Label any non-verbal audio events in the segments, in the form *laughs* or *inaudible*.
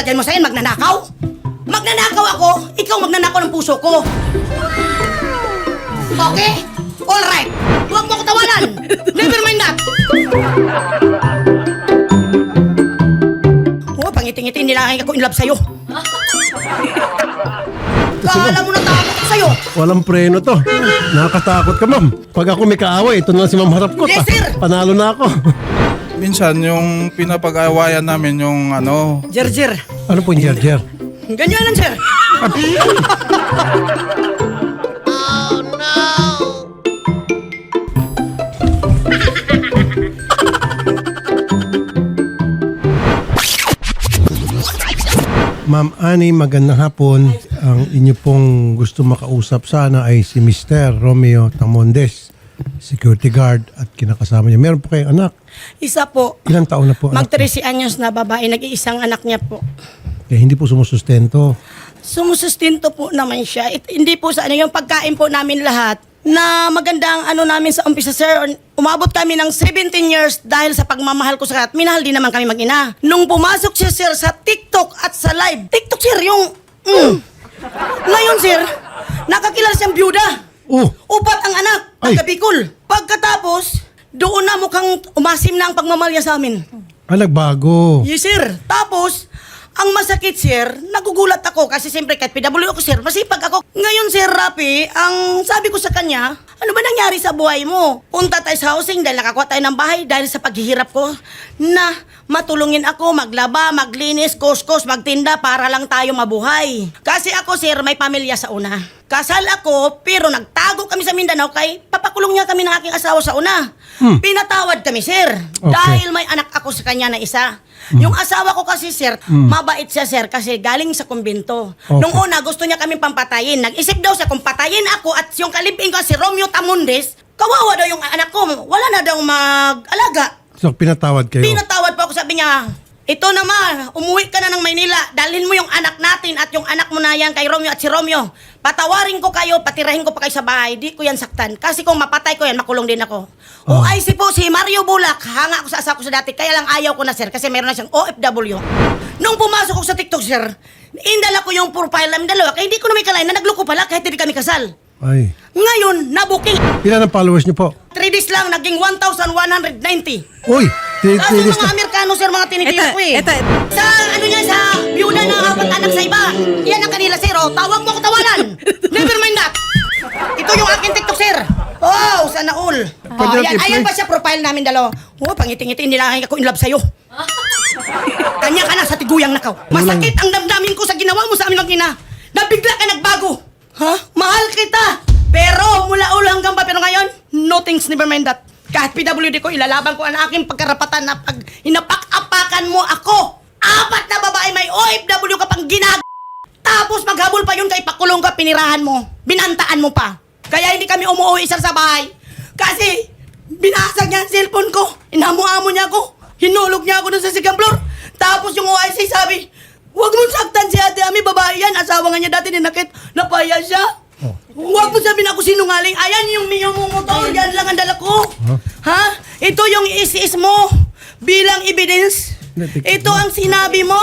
palagay mo sa'yo? Magnanakaw? Magnanakaw ako, ikaw magnanakaw ng puso ko. Okay? Alright. Huwag mo ko tawanan. Never mind that. *laughs* Oh, pangiting-ngiti, nilangin ako in love sa'yo. *laughs* Kala mo na takot ako sa'yo. Walang preno to. Nakakatakot ka, ma'am. Pag ako may kaaway, ito na lang si ma'am harap ko. Yes, sir. Panalo na ako. *laughs* Minsan yung pinapag-awayan namin yung ano, Jer-jer. ano po yung jer Ganyan lang, sir. Ma'am Ani, magandang hapon. Ang inyo pong gusto makausap sana ay si Mr. Romeo Tamondes, security guard at kinakasama niya. Meron po kayong anak. Isa po. Ilang taon na po Mag anak? 13 anyos na babae, nag-iisang anak niya po. Kaya hindi po sumusustento. Sumusustento po naman siya. It, hindi po sa ano yung pagkain po namin lahat na magandang ano namin sa umpisa sir. Umabot kami ng 17 years dahil sa pagmamahal ko sa kat. Minahal din naman kami mag-ina. Nung pumasok siya sir sa TikTok at sa live. TikTok sir yung... Mm. Ngayon sir, nakakilala siyang byuda. Oh, Upat ang anak, Ay. taga Bicol. Pagkatapos, doon na mukhang umasim na ang pagmamahal niya sa amin. ah, nagbago. Yes, sir. Tapos, ang masakit, sir, nagugulat ako kasi siyempre kahit PW ako, sir, masipag ako. Ngayon, sir, Rapi, ang sabi ko sa kanya, ano ba nangyari sa buhay mo? Punta tayo sa housing dahil nakakuha tayo ng bahay dahil sa paghihirap ko na matulungin ako, maglaba, maglinis, kuskos, magtinda para lang tayo mabuhay. Kasi ako, sir, may pamilya sa una. Kasal ako, pero nagtago kami sa Mindanao kay papakulong niya kami ng aking asawa sa una. Pinatawad kami, sir. Okay. Dahil may anak ako sa kanya na isa. Yung asawa ko kasi, sir, mabait siya, sir, kasi galing sa kumbinto. Okay. Nung una, gusto niya kaming pampatayin. Nag-isip daw siya kung patayin ako at yung kalibing ko si Romeo Tamundes, kawawa daw yung anak ko. Wala na daw mag-alaga. So, pinatawad kayo. Pinatawad po ako, sabi niya, ito naman, umuwi ka na ng Maynila, dalhin mo yung anak natin at yung anak mo na yan kay Romeo at si Romeo. Patawarin ko kayo, patirahin ko pa kayo sa bahay, di ko yan saktan. Kasi kung mapatay ko yan, makulong din ako. O Oh. IC po, si Mario Bulak, hanga ako sa asawa ko sa dati, kaya lang ayaw ko na sir, kasi meron na siyang OFW. Nung pumasok ko sa TikTok sir, indala ko yung profile namin dalawa, kaya hindi ko na may kalain na nagloko pala kahit hindi kami kasal. Ay. Ngayon, nabuking. Ilan ang followers niyo po? 3 days lang, naging 1,190. Uy, Kasi tinitis mga Amerikano, sir, mga tinitiro Ito, ko eh. ito. Sa ano niya, sa byuda na apat anak sa iba. Yan ang kanila, sir. Oh. Tawag mo ko tawanan. *laughs* Never mind that. Ito yung aking TikTok, sir. Oh, sana all. Oh, Pwede yan, natin ayan i-play? eh. pa siya profile namin dalawa. Oh, pangiti-ngiti, nilangin ako in love sa'yo. Kanya ka na sa tiguyang nakaw. Masakit ang damdamin ko sa ginawa mo sa amin ng ina. Nabigla ka nagbago. Ha? Mahal kita. Pero mula ulo hanggang ba, pero ngayon, no thanks, never mind that. Kahit PWD ko, ilalaban ko ang aking pagkarapatan na pag hinapak-apakan mo ako. Apat na babae may OFW ka pang ginag... Tapos maghabol pa yun kay pakulong ka, pinirahan mo. Binantaan mo pa. Kaya hindi kami umuwi sir sa bahay. Kasi binasag niya ang cellphone ko. Inamu-amo niya ako. Hinulog niya ako dun sa second floor. Tapos yung OIC sabi, Huwag mong saktan si ate Ami, babae yan. Asawa nga niya dati ninakit. Napaya siya. Huwag mo sabihin ako sinungaling. Ayan yung Mio mo motor. Yan lang ang dala ko. Ha? Ito yung is-is mo. Bilang evidence. Ito ang sinabi mo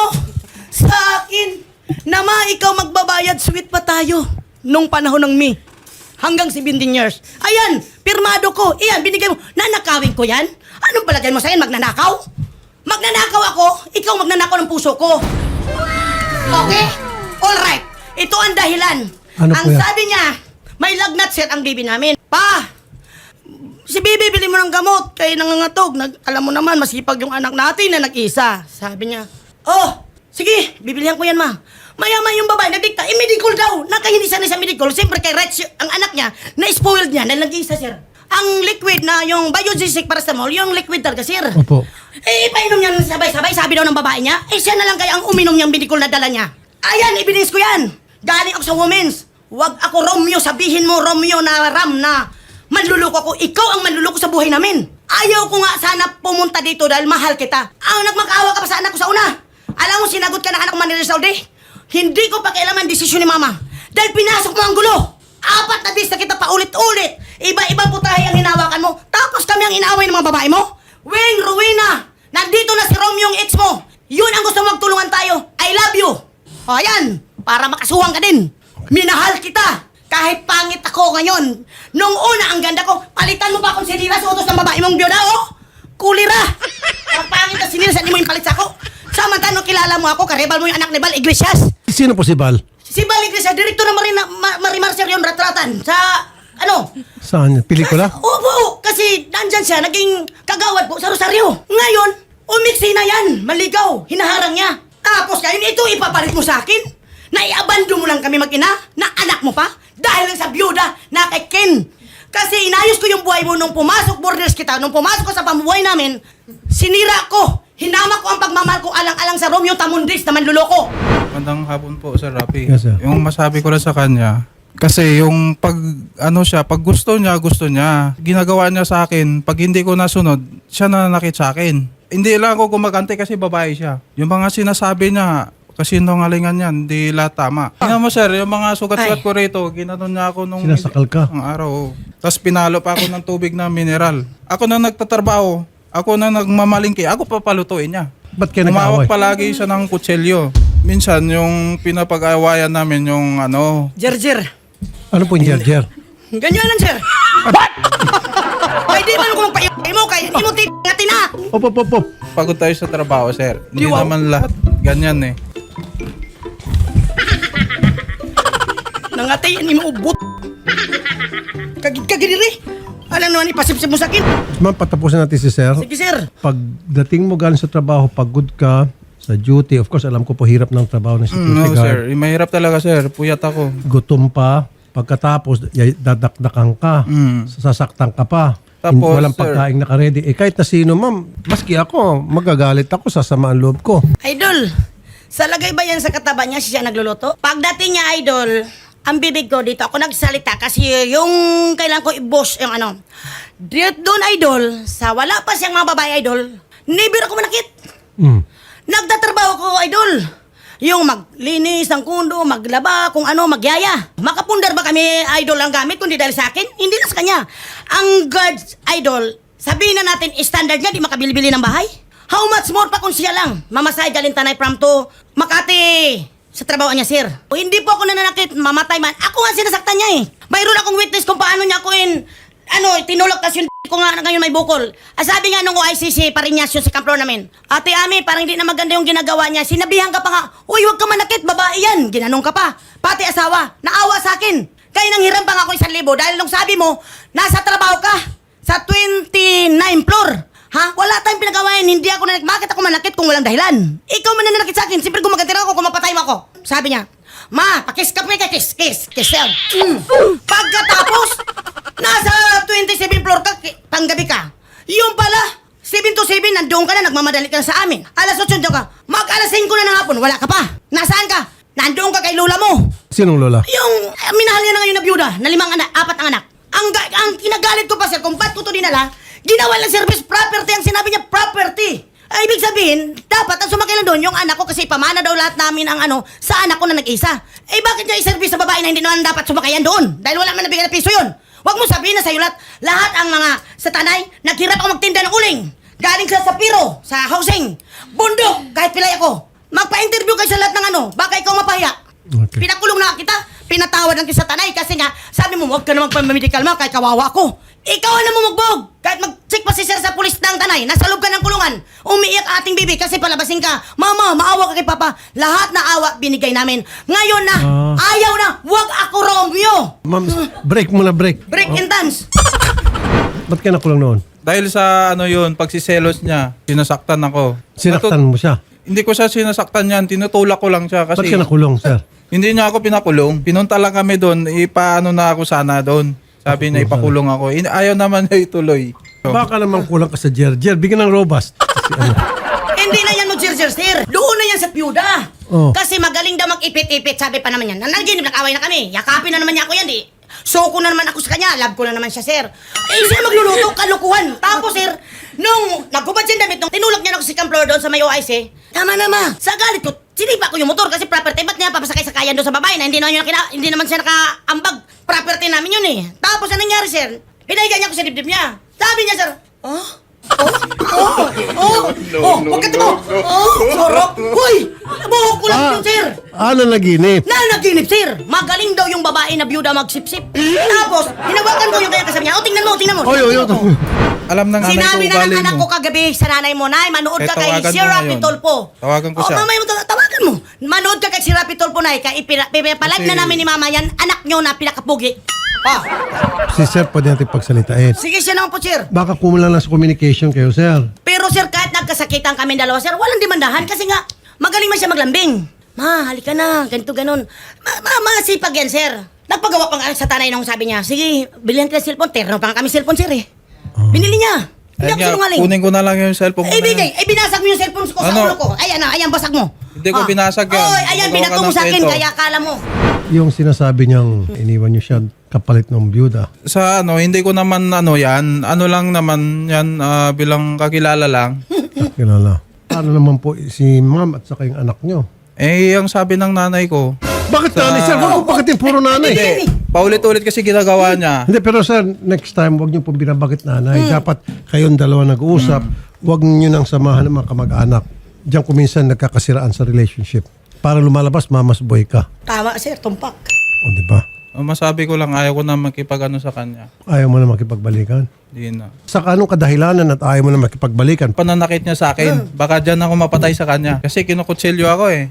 sa akin na ma ikaw magbabayad sweet pa tayo nung panahon ng me. Hanggang 17 years. Ayan, pirmado ko. Iyan, binigay mo. Nanakawin ko yan? Anong palagay mo sa akin? Magnanakaw? Magnanakaw ako, ikaw magnanakaw ng puso ko. Okay? Alright. Ito ang dahilan. Ano ang po yan? sabi niya, may lagnat set ang baby namin. Pa, si Bibi, bili mo ng gamot kay nangangatog. Nag, alam mo naman, masipag yung anak natin na nag-isa. Sabi niya, oh, sige, bibilihan ko yan, ma. Mayaman yung babae, nagdikta, eh, medical daw. Nakahindisan na sa medical. Siyempre, kay Rex, ang anak niya, na-spoiled niya, na nag-isa, sir. Ang liquid na yung biogesic paracetamol, yung liquid talaga, sir. Opo. Eh, ipainom niya ng sabay-sabay, sabi daw ng babae niya. Eh, siya na lang kaya ang uminom niyang medical na dala niya. Ayan, evidence ko yan. Galing ako sa women's. Huwag ako Romeo, sabihin mo Romeo na ram na manluloko ko. Ikaw ang manluloko sa buhay namin. Ayaw ko nga sana pumunta dito dahil mahal kita. Ang nagmakaawa ka pa sa anak ko sa una. Alam mo, sinagot ka ng anak ko Manila Saudi. Hindi ko pakialaman desisyon ni mama. Dahil pinasok mo ang gulo. Apat na dis na kita paulit-ulit. Iba-iba putahe ang hinawakan mo. Tapos kami ang inaaway ng mga babae mo. Wing, Rowena, nandito na si Romeo yung ex mo. Yun ang gusto magtulungan tayo. I love O yan, para makasuhan ka din. Minahal kita. Kahit pangit ako ngayon. Nung una, ang ganda ko, palitan mo pa akong sinira sa utos ng babae mong biyuda, oh! Kulira! Ang pangit na sinira, saan mo yung palit sa ako? Samantala, nung kilala mo ako, karebal mo yung anak ni Bal Iglesias. Sino po si Bal? Si Bal Iglesias, direktor ng Marina, Ma- Marimar yung ratratan sa, ano, Saan? Pelikula? Opo, kasi nandyan siya, naging kagawad po sa Rosario. Ngayon, umiksi na yan, maligaw, hinaharang niya. Tapos ngayon, ito ipapalit mo sa akin. Naiabando mo lang kami mag-ina, na anak mo pa, dahil lang sa byuda na kay Ken. Kasi inayos ko yung buhay mo nung pumasok borders kita, nung pumasok ko sa pamuhay namin, sinira ko, hinama ko ang pagmamahal ko alang-alang sa Romeo Tamundis na manluloko. Magandang hapon po, Sir Rafi. Yes, sir. Yung masabi ko lang sa kanya, kasi yung pag, ano siya, pag gusto niya, gusto niya. Ginagawa niya sa akin, pag hindi ko nasunod, siya na nanakit sa akin. Hindi lang ako gumagante kasi babae siya. Yung mga sinasabi niya, kasi ngalingan yan, hindi lahat tama. Tingnan mo sir, yung mga sugat-sugat ko rito, ginanon niya ako nung... Sinasakal ka? Ang araw. Tapos pinalo pa ako ng tubig na mineral. Ako na nagtatrabaho, ako na nagmamalingki, ako papalutuin niya. Ba't kayo Umawak nag-away? palagi siya ng kutselyo. Minsan, yung pinapag-awayan namin, yung ano, Jerjer. Ano po yung Jerjer? Ganyanan, sir. Ay, di man ko magpa mo, kaya hindi mo tipingatin na. Opo, opo, opo. pagod tayo sa trabaho, sir. Hindi Di, wow. naman lahat ganyan eh. Nangatay, hindi mo ubot. Kagid kagidiri. Alam naman, ipasipsip mo sa akin. Ma'am, patapusin natin si Sir. Sige, sir. Pagdating mo galing sa trabaho, pagod ka sa duty, of course, alam ko po hirap ng trabaho ng Mm, security no, guard. sir. Mahirap talaga, sir. Puyat ako. Gutom pa. Pagkatapos, yay- dadakdakan ka. Mm. Sasaktan ka pa. Tapos, Hindi- walang sir- pagkain nakaredy. Eh kahit na sino, ma'am, maski ako, magagalit ako, sasama ang loob ko. Idol, sa lagay ba yan sa kataba niya siya nagluluto? Pagdating niya, idol, ang bibig ko dito, ako nagsalita kasi yung kailan ko i-boss yung ano. Dito doon, idol, sa wala pa siyang mga babae, idol, never ako manakit. Mm. Nagtatrabaho ko, idol. Yung maglinis ng kundo, maglaba, kung ano, magyaya. Makapundar ba kami, idol, ang gamit, kundi dahil sa akin? Hindi na sa kanya. Ang guards, idol, sabihin na natin, standard niya, di makabili-bili ng bahay. How much more pa kung siya lang? Mamasay galing tanay from to Makati sa trabaho niya, sir. O, hindi po ako nananakit, mamatay man. Ako nga sinasaktan niya eh. Mayroon akong witness kung paano niya ako in, ano, tinulak tas yung ko nga ngayon may bukol. Ah, sabi nga nung OICC, Parinyas yun sa kampro namin. Ate Ami, parang hindi na maganda yung ginagawa niya. Sinabihan ka pa nga, Uy, huwag ka manakit, babae yan. Ginanong ka pa. Pati asawa, naawa sa akin. Kaya nang hiram pa nga ako isang libo dahil nung sabi mo, nasa trabaho ka sa 29 floor. Ha? Wala tayong pinagawain. Hindi ako nanak... Bakit ako manakit kung walang dahilan? Ikaw man na nanakit sa akin. Siyempre gumagantir ako kung mapatay mo ako. Sabi niya, Ma, pakis ka pa ka, kiss, kiss, kiss yan. Mm. Pagkatapos, nasa 27 floor ka, panggabi ka. Yung pala, 7 to 7, nandoon ka na, nagmamadali ka na sa amin. Alas 8 doon ka. Mag alas 5 na ng hapon, wala ka pa. Nasaan ka? Nandoon ka kay lula mo. Sinong lola? Yung eh, minahal niya na ngayon na byuda, na limang anak, apat ang anak. Ang, ga- ang kinagalit ko pa sir, kung ba't ko to dinala, ginawa lang service property, ang sinabi niya property. Ay, ibig sabihin, dapat ang sumakay lang doon yung anak ko kasi pamana daw lahat namin ang ano sa anak ko na nag-isa. Eh bakit niya i-service sa babae na hindi naman dapat sumakayan doon? Dahil wala man nabigyan na piso yun. Huwag mo sabihin na sa'yo lahat, lahat ang mga sa tanay, naghirap ako magtinda ng uling. Galing sa Sapiro, sa housing, bundok, kahit pilay ako. Magpa-interview kayo sa lahat ng ano, baka ikaw mapahiya. Okay. Pinakulong na kita. Pinatawad ng sa tanay kasi nga, sabi mo, huwag ka naman pamamedical mo kahit kawawa ko. Ikaw ang namumugbog. Kahit mag-check pa si sir sa pulis ng tanay, nasa loob ka ng kulungan. Umiiyak ating bibi kasi palabasin ka. Mama, maawa ka kay Papa. Lahat na awa binigay namin. Ngayon na, Ah. ayaw na, huwag ako Romeo. Ma'am, break muna, break. Break and dance. Ba't ka nakulong noon? Dahil sa ano yun, pagsiselos niya, sinasaktan ako. Sinaktan mo siya. Hindi ko siya sinasaktan yan, tinutulak ko lang siya Ba't kasi ka nakulong, sir? hindi niya ako pinakulong. Pinunta lang kami doon, ipaano na ako sana doon. Sabi niya ipakulong ako. In- Ayaw naman niya ituloy. So, Baka naman kulang ka sa Jerjer. Bigyan ng robust. Kasi ano, Hindi na yan mag-sir sir. Doon na yan sa piyuda. Oh. Kasi magaling daw mag-ipit-ipit, sabi pa naman yan. Nanaginip, nag-away na kami. Yakapin na naman niya ako yan, di. So ko na naman ako sa kanya, love ko na naman siya, sir. Eh, siya magluluto, kalukuhan. Tapos, sir, nung nagkubad siya damit, nung tinulak niya ako si Camplor doon sa may OIC, tama na ma, sa galit ko, sinipa ko yung motor kasi property, ba't niya papasakay sa kayan doon sa babae na hindi naman, kina, hindi naman siya nakaambag. Property namin yun eh. Tapos, anong nangyari, sir? Pinahiga niya ako sa dibdib niya. Sabi niya, sir, oh, Oh, oh, oh, oh, huwag ka tumo. Oh, sorok. Hoy, nabuhok ko lang Ah. yun, sir. Ano naginip? Na naginip, sir. Magaling daw yung babae na byuda magsipsip. Tapos, hinawakan ko yung kaya kasabi niya. O, tingnan mo, tingnan mo. Oy, oy, oy. Alam ng nanay ko Sinabi na ugali ng anak mo. ko kagabi sa nanay mo, Nay, manood Eh, ka kay tawagan si mo Rapi ngayon. Tolpo. Tawagan ko O, siya. mamaya mo, taw- tawagan mo. Manood ka kay si Rapi Tolpo, Nay. Kaya ipina- pipalag Kasi- na namin ni Mama yan, anak nyo na pinakapugi. Oh, Si sir, pwede natin pagsalitain. sige siya naman po, sir. Baka kumulang lang sa communication kayo, sir. Pero sir, kahit nagkasakitan kami dalawa, sir, walang demandahan kasi nga, magaling man siya maglambing. Ma, halika na, ganito ganon. Ma, ma, masipag yan, sir. Nagpagawa pa nga sa tanay nung sabi niya, sige, bilhin kita ng cellphone. Terno pa nga kami cellphone, sir eh. Binili niya. Hindi Ayun ako nga, sinungaling. kunin ko na lang yung cellphone ko Eh, na yan. bigay. Eh, binasag mo yung cellphone ko sa Ano? ulo ko. Ayan na, ayan, basag mo. Hindi ko binasag yan. Oy, ayan, Magawa ka binato mo ng sa akin, kwento. kaya akala mo. Yung sinasabi niyang iniwan niyo siya kapalit ng byuda. Sa ano, hindi ko naman ano yan. Ano lang naman yan ah, bilang kakilala lang. Kilala. Paano naman po si ma'am at saka yung anak niyo? Eh, ang sabi ng nanay ko, Bakit Sa- nanay, sir? Bakit, bakit yung puro nanay? hindi, paulit-ulit kasi ginagawa niya. Hindi, pero sir, next time, wag niyo po binabakit nanay. Hmm. Dapat kayong dalawa nag-uusap. Wag niyo nang samahan ng mga kamag-anak. Diyan kuminsan nagkakasiraan sa relationship. Para lumalabas, mamas boy ka. Tama, sir, tumpak. O, di ba? Ang masabi ko lang, ayaw ko na makipag-ano sa kanya. Ayaw mo na makipagbalikan. Hindi na. Sa anong kadahilanan at ayaw mo na makipagbalikan? Pananakit niya sa akin. Baka dyan ako mapatay sa kanya. Kasi kinukutsilyo ako eh.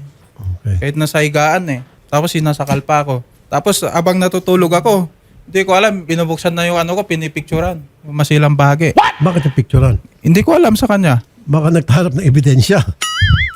Okay. Kahit nasa higaan eh. Tapos sinasakal pa ako. Tapos abang natutulog ako, hindi ko alam, binubuksan na yung ano ko, pinipicturan. Yung masilang bahagi. Bakit yung picturean? Hindi ko alam sa kanya. Baka nagtahanap ng ebidensya.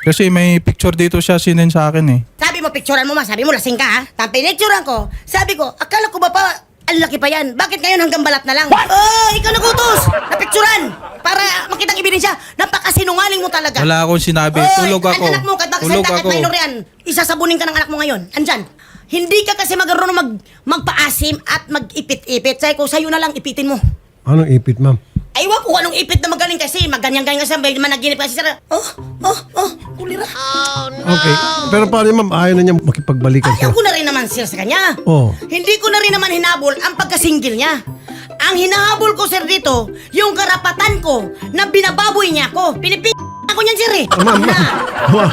Kasi may picture dito siya sinin sa akin eh. Sabi mo, picturean mo ma. Sabi mo, lasing ka ha. Tapos pinicturean ko. Sabi ko, akala ko ba pa, ang laki pa yan. Bakit ngayon hanggang balat na lang? Oh, ikaw nagutos! Napicturean! Para makitang ebidensya. Napakasinungaling mo talaga. Wala akong sinabi. Oy, Tulog ako. Ang anak mo, kahit Tulog kahit ako. minor yan, isasabunin ka ng anak mo ngayon. Andyan. Hindi ka kasi magkaroon mag, magpaasim at mag-ipit-ipit. Sabi ko, sa'yo na lang ipitin mo. Anong ipit, ma'am? Ay, wag ko anong ipit na magaling kasi. Maganyan-ganyan kasi. May managinip kasi sir. Oh, oh, oh, kulira. Okay. Pero paano, ma'am? Ayaw na niya makipagbalikan Ayaw siya. ko na rin naman sir sa kanya. Oh. Hindi ko na rin naman hinabol ang pagkasinggil niya. Ang hinahabol ko sir dito, yung karapatan ko na binababoy niya ako. Pinipig ako niyan sir eh. Ah, ma'am, ma'am.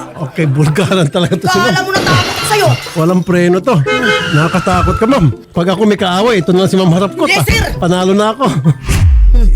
*laughs* Okay, bulgaran talaga to si Kala ma'am. mo na takot ko sa'yo. Walang preno to. Nakakatakot ka, ma'am. Pag ako may kaaway, ito na lang si ma'am harap ko. Yes, sir. Panalo na ako. *laughs*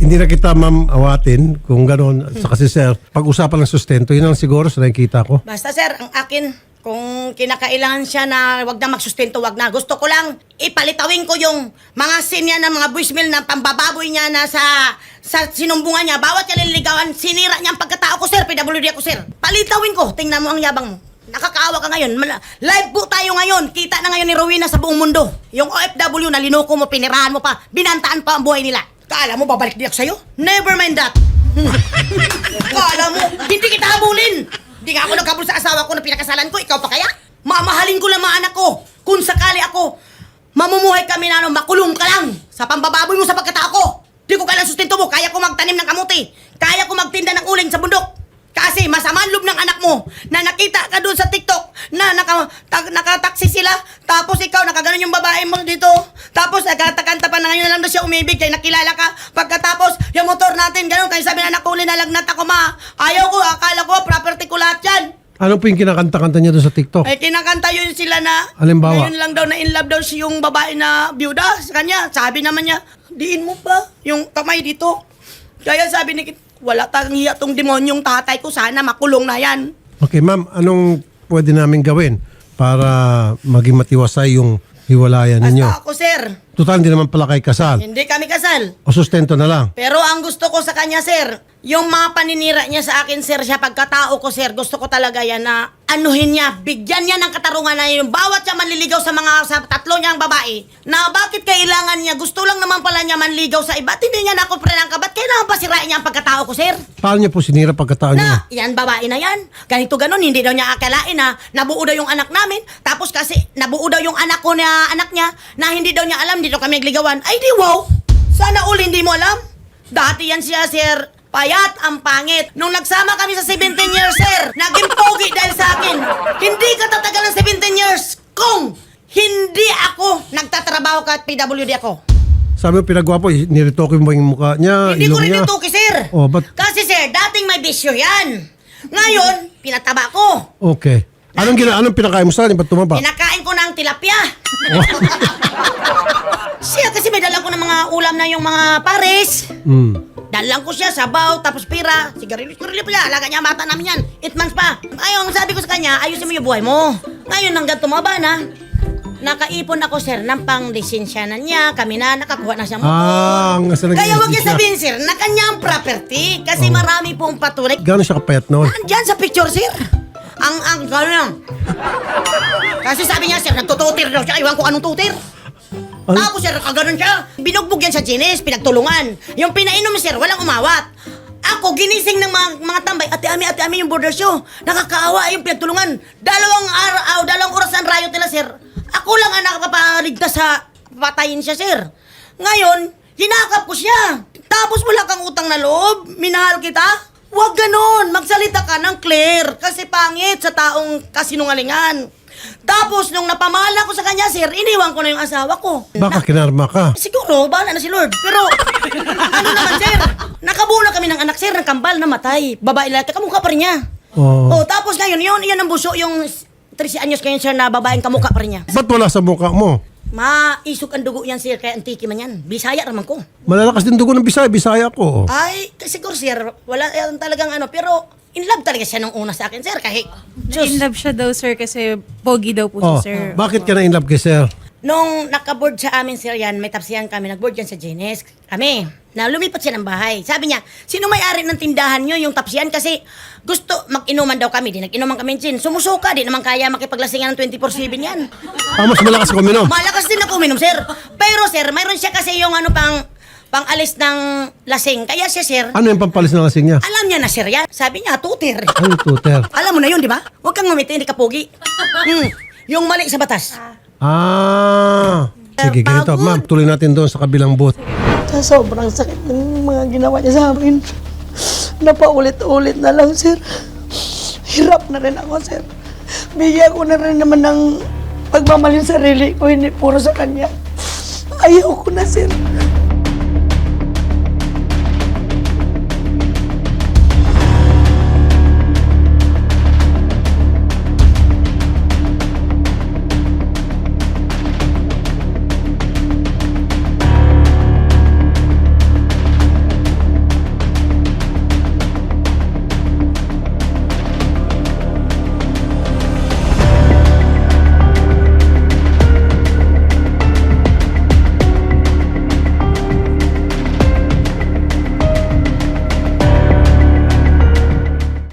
Hindi na kita, ma'am, awatin kung gano'n. Sa kasi, sir, pag-usapan ng sustento, yun ang siguro sa nakikita ko. Basta sir, ang akin, kung kinakailangan siya na wag na magsustento, wag na. Gusto ko lang ipalitawin ko yung mga scene niya ng mga voicemail na pambababoy niya na sa sa sinumbungan niya. Bawat niya nililigawan, sinira niya ang pagkatao ko, sir. PWD ako, sir. Palitawin ko. Tingnan mo ang yabang mo. Nakakaawa ka ngayon. Live po tayo ngayon. Kita na ngayon ni Rowena sa buong mundo. Yung OFW na linuko mo, pinirahan mo pa, binantaan pa ang buhay nila. Kala mo babalik di ako sa'yo? Never mind that. *laughs* Kala mo, hindi kita habulin. Hindi nga ako nagkabul sa asawa ko na pinakasalan ko. Ikaw pa kaya? Mamahalin ko lang mga anak ko. Kung sakali ako, mamumuhay kami na ano, makulong ka lang sa pambababoy mo sa pagkatao ko. Di ko kailan sustento mo. Kaya ko magtanim ng kamuti. Kaya ko magtinda ng uling sa bundok. Kasi masama loob ng anak mo na nakita ka doon sa TikTok na naka, ta, nakataksi sila. Tapos ikaw nakaganon yung babae mo dito. Tapos nagkatakanta pa na ngayon na lang daw siya umibig kaya nakilala ka. Pagkatapos yung motor natin ganon kaya sabi na anak ko nalagnat ako ma. Ayaw ko akala ko property ko lahat yan. Ano po yung kinakanta-kanta niya doon sa TikTok? ay kinakanta yun sila na Halimbawa? ngayon lang daw na in love daw si yung babae na byuda sa kanya. Sabi naman niya diin mo pa yung kamay dito. Kaya sabi ni wala tayong hiya tong demonyong tatay ko sana makulong na yan Okay, ma'am, anong pwede namin gawin para maging matiwasay yung hiwalayan ninyo? Basta ako, sir. Total, hindi naman pala kay kasal. Hindi kami kasal. O sustento na lang. Pero ang gusto ko sa kanya, sir, yung mga paninira niya sa akin, sir, siya pagkatao ko, sir, gusto ko talaga yan na anuhin niya, bigyan niya ng katarungan na yung bawat siya manliligaw sa mga sa tatlo niyang babae, na bakit kailangan niya, gusto lang naman pala niya manligaw sa iba, hindi niya na ako prenangka, ba't kailangan pa sirain niya ang pagkatao ko, sir? Paano niya po sinira pagkatao niya? Na, yan babae na yan. Ganito ganon, hindi daw niya akalain na nabuo daw yung anak namin. Tapos kasi nabuo daw yung anak ko na anak niya na hindi daw niya alam, dito kami nagligawan. Ay di wow! Sana uli hindi mo alam. Dati yan siya, sir. Payat ang pangit. Nung nagsama kami sa 17 years, sir, naging pogi dahil sa akin. Hindi ka tatagal ng 17 years kung hindi ako nagtatrabaho ka at PWD ako. Sabi mo, pinagwapo, niritoke mo yung mukha niya, Hindi ko ilong rin niya? sir. Oh, ba't- Kasi sir, dating may bisyo yan. Ngayon, pinataba ko. Okay. Anong, gina, anong pinakain mo sa kanya? Ba't tumaba? Pinakain ko ng tilapia. *laughs* siya kasi may dalang ko ng mga ulam na yung mga pares. Hmm. Dalang ko siya, sabaw, tapos pira. Sigarilyo, sigarilyo pa siya. Alaga niya, mata namin yan. Eight months pa. Ngayon, sabi ko sa kanya, ayusin mo yung buhay mo. Ngayon, hanggang tumaba na, nakaipon ako, sir, ng pang lisensya na niya. Kami na, nakakuha na siya mo. Ah, ang nasa Kaya huwag niya sabihin, sir, na kanya ang property. Kasi marami pong patunay. Gano'n siya kapayat noon? Nandyan sa picture, sir. Ang, ang, gano'n. Kasi sabi niya, sir, nagtututir daw siya. Iwan ko anong tutir. Ano? Tapos, sir, kaganon siya. Binugbog yan sa Ginis, pinagtulungan. Yung pinainom, sir, walang umawat. Ako, ginising ng mga, mga tambay. Ate Ami, Ate Ami, yung border show. Nakakaawa yung pinagtulungan. Dalawang araw, dalawang oras ang riot nila, sir. Ako lang ang nakapapaligtas sa patayin siya, sir. Ngayon, hinakap ko siya. Tapos wala kang utang na loob. Minahal kita. Huwag ganon. Magsalita ka ng clear. Kasi pangit sa taong kasinungalingan. Tapos, nung napamahal ako sa kanya, sir, iniwan ko na yung asawa ko. Baka kinarma ka. Siguro, bahala na si Lord. Pero, *laughs* ano naman, sir? Nakabuo na kami ng anak, sir, ng kambal na matay. Babae lahat, kamukha pa rin niya. Oo. Oh, tapos ngayon, yun, yan ang buso, yung 13 anyos ngayon, sir, na babaeng kamukha pa rin niya. Ba't wala sa mukha mo? Maisog ang dugo yan, sir, kaya antiki man yan. Bisaya naman ko. Malalakas din dugo ng Bisaya. Bisaya ko. Ay, kasi siguro, sir, wala yan talagang ano, pero in love talaga siya nung una sa akin, sir, kahit, In Diyos. love siya daw, sir, kasi pogi daw po Oh, siya, sir. bakit ka na in love kay sir? Nung nakaboard sa amin, sir, yan, may tapsiyan kami, nagboard yan sa Genes. Kami, na lumipat siya ng bahay. Sabi niya, sino may-ari ng tindahan nyo, yung tapsiyan? Kasi gusto, mag-inuman daw kami. Di nag-inuman kami, Chin. Sumusuka, di naman kaya makipaglasingan ng 24-7 yan. Ah, mas malakas ka uminom. Malakas din ako uminom, sir. Pero, sir, mayroon siya kasi yung ano pang, pang alis ng lasing. Kaya siya, sir, Ano yung pampalis na lasing niya? alam niya na, sir, yan. Sabi niya, tutir. Ano tuter? *laughs* Alam mo na yun, di ba? Huwag kang ngumiti, hindi ka pogi. Hmm, yung mali sa batas. Ah. Sige, ganito. Ma'am, tuloy natin doon sa kabilang booth. Sa sobrang sakit ng mga ginawa niya sa amin. Napaulit-ulit na lang, sir. Hirap na rin ako, sir. Bigyan ko na rin naman ng pagmamahal yung sarili ko, hindi puro sa kanya. Ayaw ko na, sir.